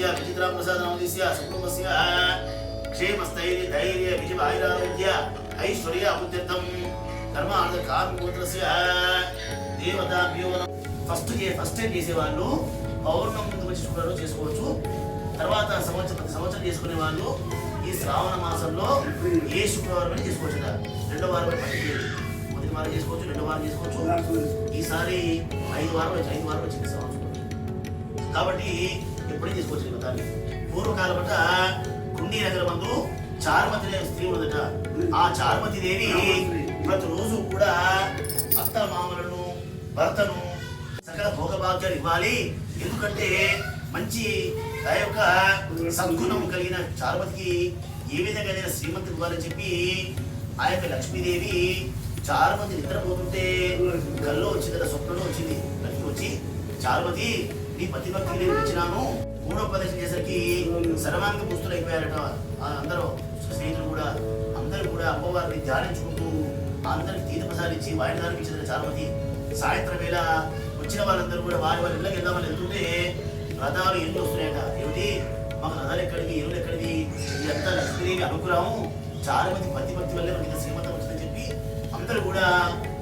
శ్రీనిత్య విచిత్రాప్రసాద నవదీస్య సుకుటుంబస్య క్షేమస్థైర్య ధైర్య విజయ ఆయురారోగ్య ఐశ్వర్య అభివృద్ధ్యర్థం కర్మార్థ కామిపుత్రస్య దేవతా వ్యూహం ఫస్ట్ ఫస్ట్ టైం చేసేవాళ్ళు పౌర్ణం ముందు వచ్చి శుక్రవారం చేసుకోవచ్చు. తర్వాత సంవత్సరం ప్రతి సంవత్సరం చేసుకునే వాళ్ళు ఈ శ్రావణ మాసంలో ఏ శుక్రవారం చేసుకోవచ్చు రెండో వారం మొదటి వారం చేసుకోవచ్చు రెండో వారం చేసుకోవచ్చు. ఈసారి ఐదు వారం ఐదు వారం వచ్చింది సంవత్సరం. కాబట్టి ఎప్పుడూ చేసుకోవచ్చు ఈ వ్రతాన్ని పూర్వకాలం అంట కుండీ నగర మందు చారుమతి స్త్రీ ఉన్నదట. ఆ చారుమతి దేవి ప్రతిరోజు కూడా అత్త మామలను భర్తను సకల భోగభాగ్యాలు ఇవ్వాలి. ఎందుకంటే మంచి ఆ యొక్క సద్గుణం కలిగిన చారుమతికి ఏ విధంగా శ్రీమంతి ఇవ్వాలని చెప్పి ఆ యొక్క లక్ష్మీదేవి చారుమతి నిద్రపోతుంటే కల్లో వచ్చింది స్వప్నంలో వచ్చింది. లక్ష్మి వచ్చి చారుమతి నీ పతి భక్తికి నేను ఇచ్చినాను మూడోపదేశం చేసరికి సర్వాంగ పుస్తులు అయిపోయారట. ఆ అందరూ స్నేహితులు కూడా అందరూ కూడా అమ్మవారిని ధ్యానించుకుంటూ అందరికి తీర్థ ప్రసాదించి వాయిదానికి చాలా మంది సాయంత్రం వేళ వచ్చిన వాళ్ళందరూ కూడా వారి వారి ఇళ్ళకి వెళ్దామని వెళ్తుంటే రథాలు ఎన్ని వస్తున్నాయట. ఏమిటి? మాకు రథాలు ఎక్కడివి? ఎరువులు ఎక్కడివి? ఇదంతా లక్ష్మీదేవి అనుగ్రహం. చారుమతి పతి భక్తి వల్లే మనకి శ్రీమంతం వచ్చిందని చెప్పి అందరూ కూడా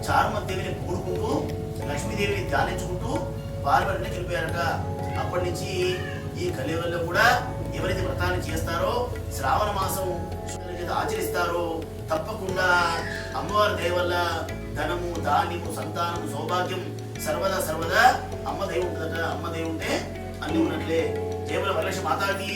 చారుమతి దేవిని కూడుకుంటూ లక్ష్మీదేవిని ధ్యానించుకుంటూ పార్వతిని వెళ్ళిపోయారట అప్పటి నుంచి ఈ కలియుగంలో కూడా ఎవరైతే వ్రతాన్ని చేస్తారో శ్రావణ మాసం ఆచరిస్తారో తప్పకుండా అమ్మవారి దయ వల్ల ధనము ధాన్యము సంతానము సౌభాగ్యం సర్వదా సర్వదా అమ్మ దయ ఉంటుందట. అమ్మ దయ ఉంటే అన్ని ఉన్నట్లే. కేవలం వరలక్ష్మి మాతాకి.